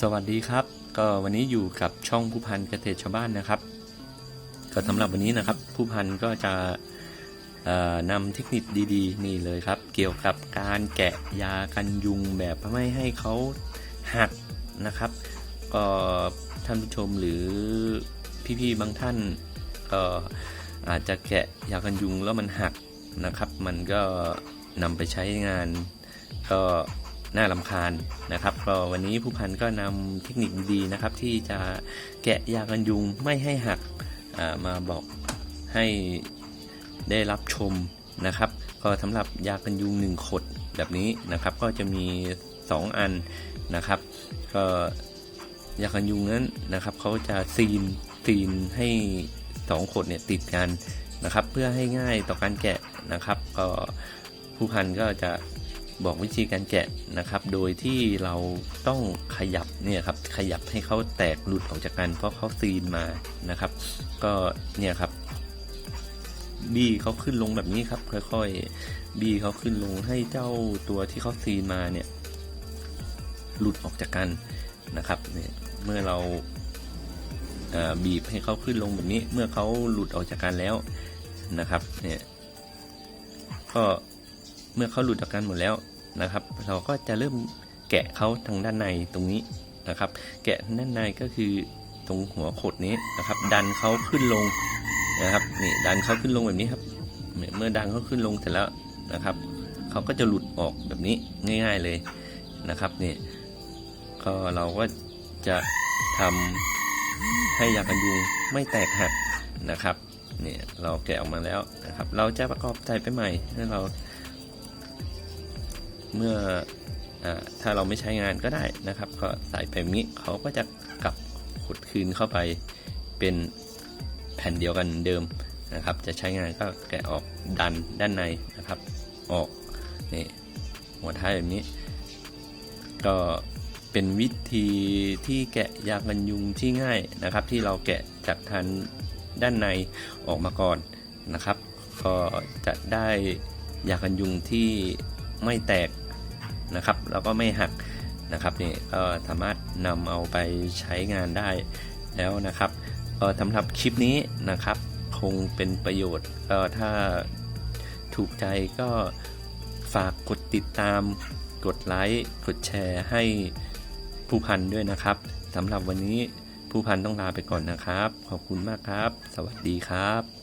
สวัสดีครับ ก็วันนี้อยู่กับช่องผู้พันเกษตรชาวบ้านนะครับ ก็สำหรับวันนี้นะครับ ผู้พันก็จะนำเทคนิคดีๆ นี่เลยครับ เกี่ยวกับการแกะยากันยุงแบบไม่ให้เขาหักนะครับ ก็ท่านผู้ชมหรือพี่ๆบางท่านก็อาจจะแกะยากันยุงแล้วมันหักนะครับ มันก็นำไปใช้งานก็ น่าลำคาญนะครับก็วันนี้ผู้พันก็นำเทคนิคดีๆนะครับ ที่จะแกะยากันยุงไม่ให้หักมาบอกให้ได้รับชมนะครับ ก็สำหรับยากันยุง1ขดแบบนี้นะครับ ก็จะมี 2 อันนะครับ ก็ยากันยุงนั้นนะครับเขาจะซีนซีนให้2ขดเนี่ยติดกันนะครับ เพื่อให้ง่ายต่อการแกะนะครับ ก็ผู้พันก็จะ บอกวิธีการแกะนะครับ โดยที่เราต้องขยับเนี่ยครับ ขยับให้เขาแตกหลุดออกจากกัน เพราะเขาซีนมานะครับ ก็เนี่ยครับ บี้เขาขึ้นลงแบบนี้ครับ ค่อยๆ บี้เขาขึ้นลงให้เจ้าตัวที่เขาซีนมาเนี่ย หลุดออกจากกันนะครับ เนี่ย เมื่อเราบีบให้เขาขึ้นลงแบบนี้ เมื่อเขาหลุดออกจากกันแล้วนะครับ เนี่ย ก็ เมื่อเขาหลุดออกกันหมดแล้วนะครับ เราก็จะเริ่มแกะเขาทางด้านในตรงนี้นะครับ แกะด้านในก็คือตรงหัวขดนี้นะครับ ดันเขาขึ้นลงนะครับนี่ดันเขาขึ้นลงแบบนี้ครับเมื่อดันเขาขึ้นลงเสร็จแล้วนะครับเขาก็จะหลุดออกแบบนี้ง่าย ๆเลยนะครับนี่ก็เราก็จะทำให้ยากันยุงไม่แตกหักนะครับเนี่ยเราแกะออกมาแล้วนะครับ เราจะประกอบใส่ไปใหม่ให้เรา เมื่ออถ้าเราไม่ใช้งานก็ได้นะครับ ก็ใส่ไปแบบนี้เขาก็จะกลับขดคืนเข้าไปเป็นแผ่นเดียวกันเดิมนะครับ จะใช้งานก็แกะออกดันด้านในนะครับ ออกนี่หัวท้ายแบบนี้ ก็เป็นวิธีที่แกะยางกันยุงที่ง่ายนะครับ ที่เราแกะจากทันด้านในออกมาก่อนนะครับ ก็จะได้ยากันยุงที่ไม่แตก นะครับ แล้วก็ไม่หักนะครับนี่ก็สามารถนำเอาไปใช้งานได้แล้วนะครับ ก็สำหรับคลิปนี้นะครับ คงเป็นประโยชน์ก็ถ้าถูกใจก็ฝากกดติดตาม กดไลค์ กดแชร์ให้ผู้พันด้วยนะครับสำหรับวันนี้ผู้พันต้องลาไปก่อนนะครับ ขอบคุณมากครับ สวัสดีครับ